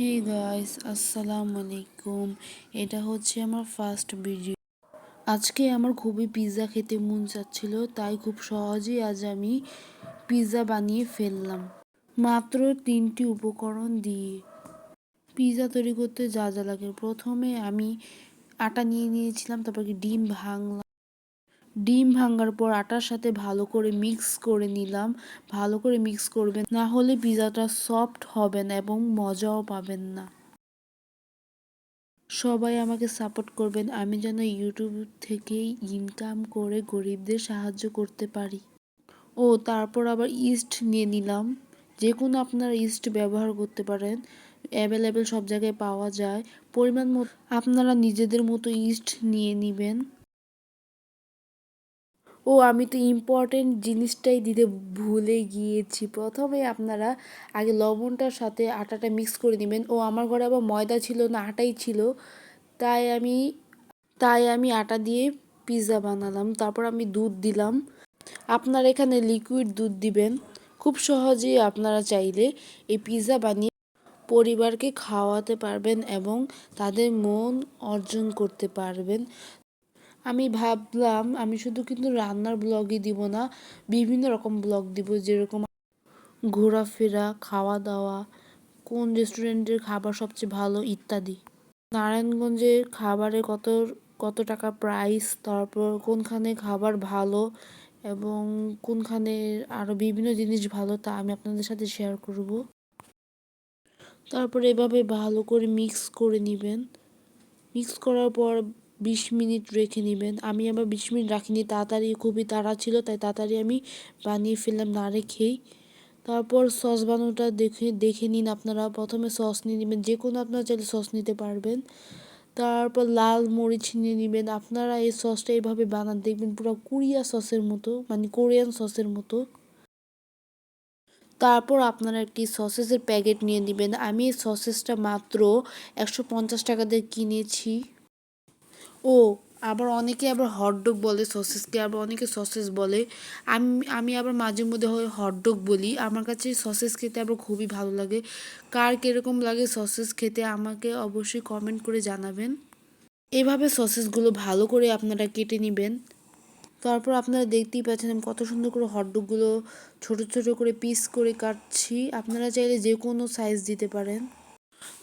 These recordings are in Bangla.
হে গাইস আসসালামু আলাইকুম এটা হচ্ছে আমার ফার্স্ট ভিডিও আজকে আমার খুবই পিৎজা খেতে মন চাচ্ছিল, তাই খুব সহজেই আজ আমি পিৎজা বানিয়ে ফেললাম। মাত্র তিনটি উপকরণ দিয়ে। পিৎজা তৈরি করতে যা যা লাগে। প্রথমে আমি আটা নিয়ে নিয়েছিলাম, তারপরে ডিম ভাঙলাম। ডিম ভাঙার পর আটার সাথে ভালো করে মিক্স করে নিলাম। ভালো করে মিক্স করবেন, না হলে পিৎজাটা সফট হবে না এবং মজাও পাবেন না। সবাই আমাকে সাপোর্ট করবেন, আমি যেন ইউটিউব থেকেই ইনকাম করে গরিবদের সাহায্য করতে পারি। ও, তারপর আবার ইস্ট নিয়ে নিলাম। যে কোনো আপনারা ইস্ট ব্যবহার করতে পারেন, অ্যাভেলেবেল সব জায়গায় পাওয়া যায়। পরিমাণ মতো আপনারা নিজেদের মতো ইস্ট নিয়ে নেবেন। ও, আমি তো ইম্পর্টেন্ট জিনিসটাই দিতে ভুলে গিয়েছি। প্রথমে আপনারা আগে লবণটার সাথে আটাটা মিক্স করে নেবেন। ও, আমার ঘরে আবার ময়দা ছিল না, আটাই ছিল। তাই আমি তাই আমি আটা দিয়ে পিৎজা বানালাম। তারপর আমি দুধ দিলাম। আপনারা এখানে লিকুইড দুধ দিবেন। খুব সহজেই আপনারা চাইলে এই পিৎজা বানিয়ে পরিবারকে খাওয়াতে পারবেন এবং তাদের মন অর্জন করতে পারবেন। আমি ভাবলাম আমি শুধু কিন্তু রান্নার ব্লগই দিব না, বিভিন্ন রকম ব্লগ দিব, যেরকম ঘোরাফেরা খাওয়া দাওয়া কোন রেস্টুরেন্টের খাবার সবচেয়ে ভালো ইত্যাদি। নারায়ণগঞ্জের খাবারে কত কত টাকা প্রাইস তারপর কোনখানে খাবার ভালো এবং কোনখানে আরও বিভিন্ন জিনিস ভালো তা আমি আপনাদের সাথে শেয়ার করব। তারপর এভাবে ভালো করে মিক্স করে নেবেন। মিক্স করার পর বিশ মিনিট রেখে নেবেন। আমি আবার বিশ মিনিট রাখিনি, তাড়াতাড়ি খুবই তাড়া ছিল, তাই তাড়াতাড়ি আমি বানিয়ে ফেললাম না রেখেই তারপর সস বানানোটা দেখে দেখে নিন আপনারা। প্রথমে সস নিয়ে নেবেন, যে কোনো আপনারা চাইলে সস নিতে পারবেন। তারপর লাল মরিচ নিয়ে নেবেন। আপনারা এই সসটা এইভাবে বানান, দেখবেন পুরো কুরিয়া সসের মতো মানে কোরিয়ান সসের মতো। তারপর আপনারা একটি সসেসের প্যাকেট নিয়ে নেবেন। আমি এই সসেসটা মাত্র একশো পঞ্চাশ টাকা দিয়ে কিনেছি। ও, আবার অনেকে আবার হটডগ বলে সসেসকে আবার অনেকে সসেস বলে। আমি আমি আবার মাঝে মধ্যে হয় হটডগ বলি। আমার কাছে সসেস খেতে আবার খুবই ভালো লাগে। কার কীরকম লাগে সসেস খেতে আমাকে অবশ্যই কমেন্ট করে জানাবেন। এভাবে সসেসগুলো ভালো করে আপনারা কেটে নেবেন। তারপর আপনারা দেখতেই পাচ্ছেন আমি কত সুন্দর করে হটডগগুলো ছোট ছোট করে পিস করে কাটছি। আপনারা চাইলে যে কোনো সাইজ দিতে পারেন।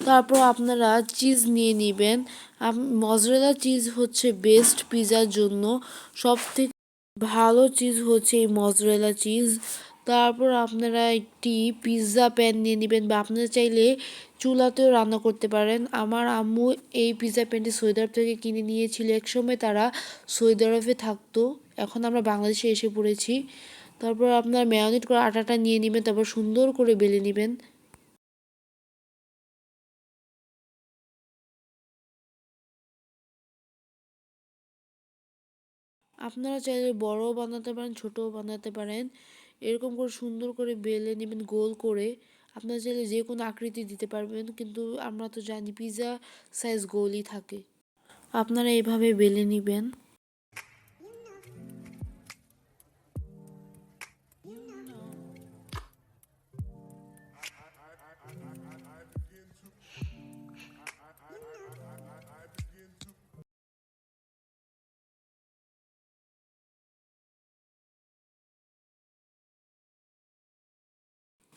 তারপর আপনারা চিজ নিয়ে নেবেন। মজরেলা চিজ হচ্ছে বেস্ট পিজার জন্য। সব থেকে ভালো চিজ হচ্ছে এই মজরেলা চিজ তারপর আপনারা একটি পিৎজা প্যান নিয়ে নেবেন বা আপনারা চাইলে চুলাতেও রান্না করতে পারেন। আমার আম্মু এই পিৎজা প্যানটি সৌদি আরব থেকে কিনে নিয়েছিল। একসময় তারা সৌদি আরবে থাকতো। এখন আমরা বাংলাদেশে এসে পড়েছি। তারপর আপনার ম্যারিনেট করে আটাটা নিয়ে নেবেন, তারপর সুন্দর করে বেলে নেবেন। আপনারা চাইলে বড়ও বানাতে পারেন, ছোটও বানাতে পারেন। এরকম করে সুন্দর করে বেলে নেবেন, গোল করে। আপনারা চাইলে যে কোনো আকৃতি দিতে পারবেন, কিন্তু আমরা তো জানি পিৎজা সাইজ গোলই থাকে। আপনারা এভাবে বেলে নেবেন।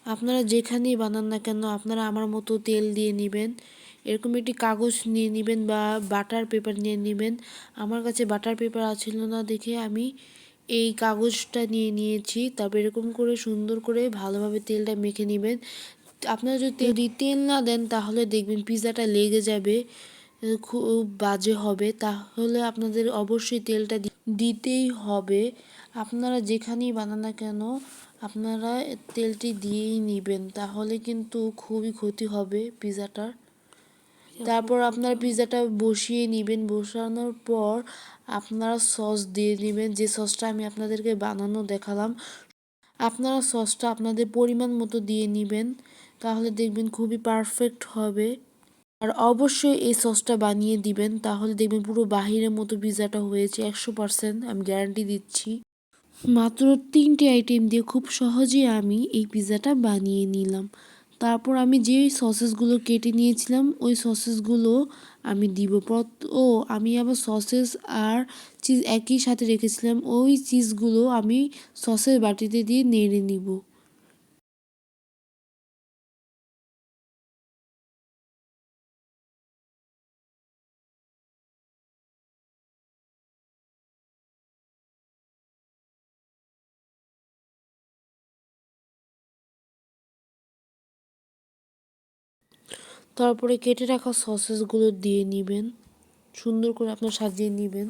আপনারা যেখানেই বানান না কেন, আপনারা আমার মতো তেল দিয়ে নেবেন। এরকম একটি কাগজ নিয়ে নেবেন বা বাটার পেপার নিয়ে নেবেন। আমার কাছে বাটার পেপার আছিল না দেখে আমি এই কাগজটা নিয়ে নিয়েছি। তারপর এরকম করে সুন্দর করে ভালোভাবে তেলটা মেখে নেবেন। আপনারা যদি তেল না দেন, তাহলে দেখবেন পিৎজাটা লেগে যাবে, খুব বাজে হবে। তাহলে আপনাদের অবশ্যই তেলটা দিতেই হবে। আপনারা যেখানেই বানান না কেন, আপনারা তেলটি দিয়েই নেবেন, তাহলে কিন্তু খুবই ক্ষতি হবে পিৎজাটার তারপর আপনারা পিৎজাটা বসিয়ে নেবেন। বসানোর পর আপনারা সস দিয়ে নেবেন। যে সসটা আমি আপনাদেরকে বানানো দেখালাম, আপনারা সসটা আপনাদের পরিমাণ মতো দিয়ে নেবেন, তাহলে দেখবেন খুবই পারফেক্ট হবে। আর অবশ্যই এই সসটা বানিয়ে দিবেন, তাহলে দেখবেন পুরো বাহিরের মতো পিৎজাটা হয়েছে একশো পারসেন্ট আমি গ্যারান্টি দিচ্ছি। মাত্র তিনটি আইটেম দিয়ে খুব সহজেই আমি এই পিৎজাটা বানিয়ে নিলাম। তারপর আমি যে সসেসগুলো কেটে নিয়েছিলাম, ওই সসেসগুলো আমি দিব। ও, আমি আবার সসেস আর চিজ একই সাথে রেখেছিলাম, ওই চিজগুলো আমি সসের বাটিতে দিয়ে নেড়ে নিব। তারপরে কেটে রাখা সসেসগুলো দিয়ে নেবেন। সুন্দর করে আপনার সাজিয়ে নেবেন।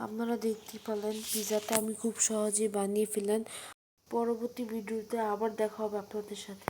আপনারা দেখতে পেলেন পিজাটা আমি খুব সহজে বানিয়ে ফেলেন পরবর্তী ভিডিওতে আবার দেখা হবে আপনাদের সাথে।